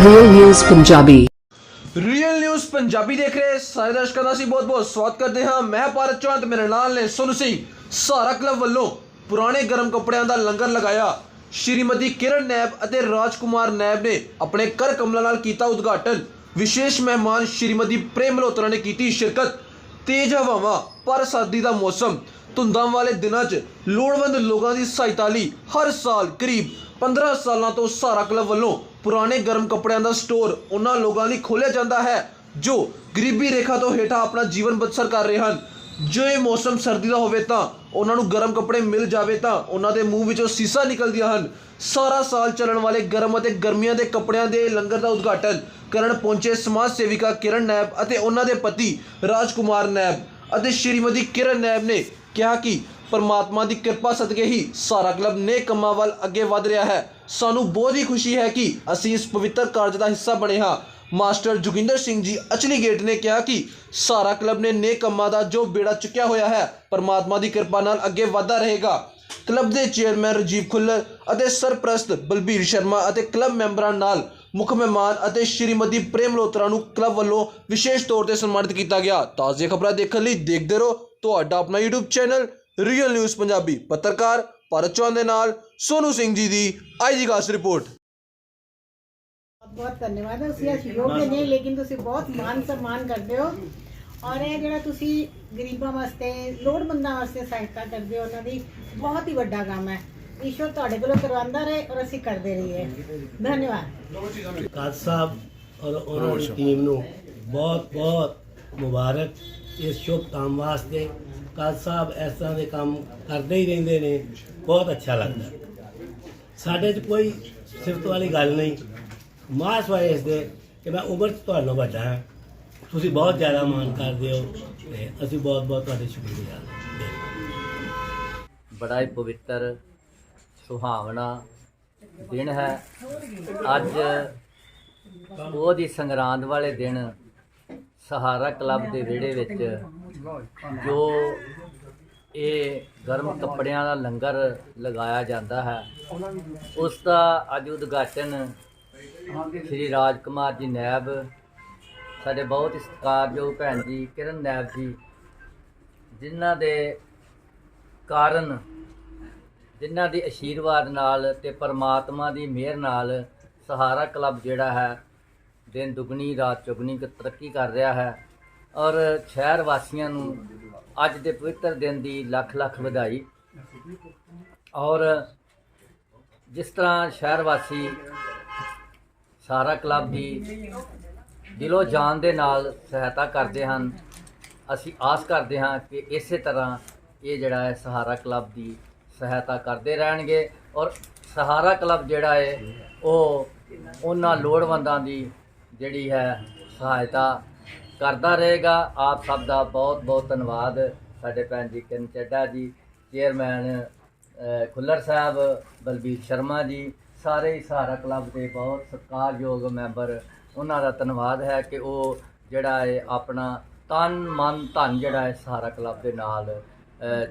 Real News Punjabi real news Punjabi ਦੇਖ ਰਹੇ ਸਾਰੇ ਦਰਸ਼ਕਾਂ ਦਾ ਅਸੀਂ ਬਹੁਤ-ਬਹੁਤ ਸਵਾਗਤ ਕਰਦੇ ਹਾਂ ਮੈਂ ਭਾਰਤ ਚੌਂਤ ਮੇਰੇ ਨਾਲ ਨੇ ਸੋਨੂ ਸਿੰਘ ਸਾਰਾ ਕਲੱਬ ਵੱਲੋਂ ਪੁਰਾਣੇ ਗਰਮ ਕੱਪੜਿਆਂ ਦਾ ਲੰਗਰ ਲਗਾਇਆ ਸ਼੍ਰੀਮਤੀ ਕਿਰਨ ਨੈਬ ਅਤੇ ਰਾਜਕੁਮਾਰ ਨੈਬ ਨੇ ਆਪਣੇ ਕਰ ਕਮਲਾਂ ਨਾਲ ਕੀਤਾ ਉਦਘਾਟਨ ਵਿਸ਼ੇਸ਼ ਮਹਿਮਾਨ ਸ਼੍ਰੀਮਤੀ ਪ੍ਰੇਮ ਮਲਹੋਤਰਾ ਨੇ ਕੀਤੀ ਸ਼ਿਰਕਤ ਤੇਜ਼ ਹਵਾਵਾਂ ਪਰ ਸਰਦੀ ਦਾ ਮੌਸਮ ਧੁੰਦਾਂ ਵਾਲੇ ਦਿਨਾਂ 'ਚ ਲੋੜਵੰਦ ਲੋਕਾਂ ਦੀ ਸਹਾਇਤਾ ਲਈ ਹਰ ਸਾਲ ਕਰੀਬ 15 ਸਾਲਾਂ ਤੋਂ ਸਹਾਰਾ ਕਲੱਬ ਵੱਲੋਂ ਪੁਰਾਣੇ ਗਰਮ ਕੱਪੜਿਆਂ ਦਾ ਸਟੋਰ ਉਹਨਾਂ ਲੋਕਾਂ ਲਈ ਖੋਲ੍ਹਿਆ ਜਾਂਦਾ ਹੈ, ਜੋ ਗਰੀਬੀ ਰੇਖਾ ਤੋਂ ਹੇਠਾਂ ਆਪਣਾ ਜੀਵਨ ਬਸਰ ਕਰ ਰਹੇ ਹਨ। ਜੋ ਇਹ ਮੌਸਮ ਸਰਦੀ ਦਾ ਹੋਵੇ ਤਾਂ ਉਹਨਾਂ ਨੂੰ ਗਰਮ ਕੱਪੜੇ ਮਿਲ ਜਾਵੇ ਤਾਂ ਉਹਨਾਂ ਦੇ ਮੂੰਹ ਵਿੱਚੋਂ ਸੀਸਾ ਨਿਕਲਦੀਆਂ ਹਨ। ਸਾਰਾ ਸਾਲ ਚੱਲਣ ਵਾਲੇ ਗਰਮ ਅਤੇ ਗਰਮੀਆਂ ਦੇ ਕੱਪੜਿਆਂ ਦੇ ਲੰਗਰ ਦਾ ਉਦਘਾਟਨ ਕਰਨ ਪਹੁੰਚੇ ਸਮਾਜ ਸੇਵਿਕਾ ਕਿਰਨ ਨੈਬ ਅਤੇ ਉਹਨਾਂ ਦੇ ਪਤੀ ਰਾਜਕੁਮਾਰ ਨੈਬ ਅਤੇ ਸ਼੍ਰੀਮਤੀ ਕਿਰਨ ਨੈਬ ਨੇ ਕਿਹਾ ਕਿ ਪਰਮਾਤਮਾ ਦੀ ਕਿਰਪਾ ਸਦਕੇ ਹੀ ਸਾਰਾ ਕਲੱਬ ਨੇਕ ਕੰਮਾਂ ਵੱਲ ਅੱਗੇ ਵਧ ਰਿਹਾ ਹੈ। ਸਾਨੂੰ ਬਹੁਤ ਹੀ ਖੁਸ਼ੀ ਹੈ ਕਿ ਅਸੀਂ ਇਸ ਪਵਿੱਤਰ ਕਾਰਜ ਦਾ ਹਿੱਸਾ ਬਣੇ ਹਾਂ। ਮਾਸਟਰ ਜੁਗਿੰਦਰ ਸਿੰਘ ਜੀ ਅਚਲੀ ਗੇਟ ਨੇ ਕਿਹਾ ਕਿ ਸਾਰਾ ਕਲੱਬ ਨੇ ਨੇਕ ਕੰਮਾਂ ਦਾ ਜੋ ਬੇੜਾ ਚੁੱਕਿਆ ਹੋਇਆ ਹੈ, ਪਰਮਾਤਮਾ ਦੀ ਕਿਰਪਾ ਨਾਲ ਅੱਗੇ ਵਧਦਾ ਰਹੇਗਾ। ਕਲੱਬ ਦੇ ਚੇਅਰਮੈਨ ਰਜੀਵ ਖੁੱਲਰ ਅਤੇ ਸਰਪ੍ਰਸਤ ਬਲਬੀਰ ਸ਼ਰਮਾ ਅਤੇ ਕਲੱਬ ਮੈਂਬਰਾਂ ਨਾਲ ਮੁੱਖ ਮਹਿਮਾਨ ਅਤੇ ਸ਼੍ਰੀਮਤੀ ਪ੍ਰੇਮ ਮਲਹੋਤਰਾ ਨੂੰ ਕਲੱਬ ਵੱਲੋਂ ਵਿਸ਼ੇਸ਼ ਤੌਰ ਤੇ ਸਨਮਾਨਿਤ ਕੀਤਾ ਗਿਆ। ਤਾਜ਼ੀਆਂ ਖਬਰਾਂ ਦੇਖਣ ਲਈ ਦੇਖਦੇ ਰਹੋ ਤੁਹਾਡਾ ਆਪਣਾ YouTube channel real news Punjabi ਪੱਤਰਕਾਰ ਭਰਤ ਚੌਹਾਨ ਦੇ ਨਾਲ ਸੋਨੂ ਸਿੰਘ ਜੀ ਦੀ ਆਈਜੀ ਖਾਸ ਰਿਪੋਰਟ। ਬਹੁਤ ਧੰਨਵਾਦ ਅਸੀਂ ਅੱਜ ਯੋਗ ਨਹੀਂ ਲੇਕਿਨ ਤੁਸੀਂ ਬਹੁਤ ਮਾਨ ਸਨਮਾਨ ਕਰਦੇ ਹੋ। ਔਰ ਇਹ ਜਿਹੜਾ ਤੁਸੀਂ ਗਰੀਬਾਂ ਵਾਸਤੇ ਲੋੜਵੰਦਾਂ ਵਾਸਤੇ ਸਹਾਇਤਾ ਕਰਦੇ ਹੋ ਉਹਨਾਂ ਦੀ ਬਹੁਤ ਹੀ ਵੱਡਾ ਕੰਮ ਹੈ। ਈਸ਼ਵਰ ਤੁਹਾਡੇ ਕੋਲੋਂ ਕਰਵਾਉਂਦਾ ਰਹੇ ਔਰ ਅਸੀਂ ਕਰਦੇ ਰਹੀਏ। ਧੰਨਵਾਦ। ਕਾਦ ਸਾਹਿਬ ਔਰ ਉਹਨਾਂ ਦੀ ਟੀਮ ਨੂੰ ਬਹੁਤ ਬਹੁਤ ਮੁਬਾਰਕ। ਇਸ ਸ਼ੁਭ ਕੰਮ ਵਾਸਤੇ ਕਾਦ ਸਾਹਿਬ ਇਸ ਤਰ੍ਹਾਂ ਦੇ ਕੰਮ ਕਰਦੇ ਹੀ ਰਹਿੰਦੇ ਨੇ, ਬਹੁਤ ਅੱਛਾ ਲੱਗਦਾ। ਸਾਡੇ 'ਚ ਕੋਈ ਸਿਫਤ ਵਾਲੀ ਗੱਲ ਨਹੀਂ। ਮਾਸ ਵਾਏ ਇਸ ਦੇ ਕਿ ਮੈਂ ਉਮਰ 'ਚ ਤੁਹਾਨੂੰ ਵੱਡਾ ਹਾਂ। ਤੁਸੀਂ ਬਹੁਤ ਜ਼ਿਆਦਾ ਮਾਣ ਕਰਦੇ ਹੋ ਤੇ ਅਸੀਂ ਬਹੁਤ ਬਹੁਤ ਤੁਹਾਡੇ ਸ਼ੁਕਰਗੁਜ਼ਾਰ ਹਾਂ ਬੜਾ ਹੀ ਪਵਿੱਤਰ ਸੁਹਾਵਣਾ ਦਿਨ ਹੈ। ਅੱਜ ਉਹਦੀ ਸੰਗਰਾਂਦ ਵਾਲੇ ਦਿਨ ਸਹਾਰਾ ਕਲੱਬ ਦੇ ਵਿਹੜੇ ਵਿੱਚ ਜੋ ਇਹ ਗਰਮ ਕੱਪੜਿਆਂ ਦਾ ਲੰਗਰ ਲਗਾਇਆ ਜਾਂਦਾ ਹੈ, ਉਸ ਦਾ ਅੱਜ ਉਦਘਾਟਨ ਸ੍ਰੀ ਰਾਜ ਕੁਮਾਰ ਜੀ ਨੈਬ, ਸਾਡੇ ਬਹੁਤ ਹੀ ਸਤਿਕਾਰਯੋਗ ਭੈਣ ਜੀ ਕਿਰਨ ਨੈਬ ਜੀ, ਜਿਨ੍ਹਾਂ ਦੇ ਕਾਰਨ, ਜਿਨ੍ਹਾਂ ਦੇ ਆਸ਼ੀਰਵਾਦ ਨਾਲ ਤੇ ਪਰਮਾਤਮਾ ਦੀ ਮਿਹਰ ਨਾਲ ਸਹਾਰਾ ਕਲੱਬ ਜਿਹੜਾ ਹੈ, ਦਿਨ ਦੁਗਣੀ, ਰਾਤ ਚੁਗਣੀ ਤਰੱਕੀ ਕਰ ਰਿਹਾ ਹੈ। ਔਰ ਸ਼ਹਿਰ ਵਾਸੀਆਂ ਨੂੰ ਅੱਜ ਦੇ ਪਵਿੱਤਰ ਦਿਨ ਦੀ ਲੱਖ ਲੱਖ ਵਧਾਈ। ਔਰ ਜਿਸ ਤਰ੍ਹਾਂ ਸ਼ਹਿਰ ਵਾਸੀ ਸਾਰਾ ਕਲੱਬ ਦੀ ਦਿਲੋਂ ਜਾਨ ਦੇ ਨਾਲ ਸਹਾਇਤਾ ਕਰਦੇ ਹਨ, ਅਸੀਂ ਆਸ ਕਰਦੇ ਹਾਂ ਕਿ ਇਸੇ ਤਰ੍ਹਾਂ ਇਹ ਜਿਹੜਾ ਹੈ ਸਹਾਰਾ ਕਲੱਬ ਦੀ ਸਹਾਇਤਾ ਕਰਦੇ ਰਹਿਣਗੇ। ਔਰ ਸਹਾਰਾ ਕਲੱਬ ਜਿਹੜਾ ਹੈ, ਉਹ ਉਹਨਾਂ ਲੋੜਵੰਦਾਂ ਦੀ ਜਿਹੜੀ ਹੈ ਸਹਾਇਤਾ ਕਰਦਾ ਰਹੇਗਾ। ਆਪ ਸਭ ਦਾ ਬਹੁਤ ਬਹੁਤ ਧੰਨਵਾਦ। ਸਾਡੇ ਭੈਣ ਜੀ ਕਿਰਨ ਚੱਡਾ ਜੀ ਚੇਅਰਮੈਨ ਖੁੱਲਰ ਸਾਹਿਬ ਬਲਬੀਰ ਸ਼ਰਮਾ ਜੀ ਸਾਰੇ ਹੀ ਸਹਾਰਾ ਕਲੱਬ ਦੇ ਬਹੁਤ ਸਤਿਕਾਰਯੋਗ ਮੈਂਬਰ। ਉਹਨਾਂ ਦਾ ਧੰਨਵਾਦ ਹੈ ਕਿ ਉਹ ਜਿਹੜਾ ਹੈ ਆਪਣਾ ਤਨ ਮਨ ਧਨ ਜਿਹੜਾ ਹੈ ਸਹਾਰਾ ਕਲੱਬ ਦੇ ਨਾਲ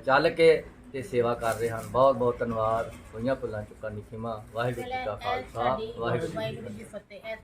ਚੱਲ ਕੇ ਤੇ ਸੇਵਾ ਕਰ ਰਹੇ ਹਨ। ਬਹੁਤ ਬਹੁਤ ਧੰਨਵਾਦ। ਹੋਈਆਂ ਪੁੱਲਾਂ ਚੁੱਕਾ ਨਿਖਿਮਾ ਵਾਹਿਗੁਰੂ ਜੀ ਕਾ ਖਾਲਸਾ। ਵਾਹਿਗੁਰੂ ਜੀ ਕੀ ਫਤਿਹ।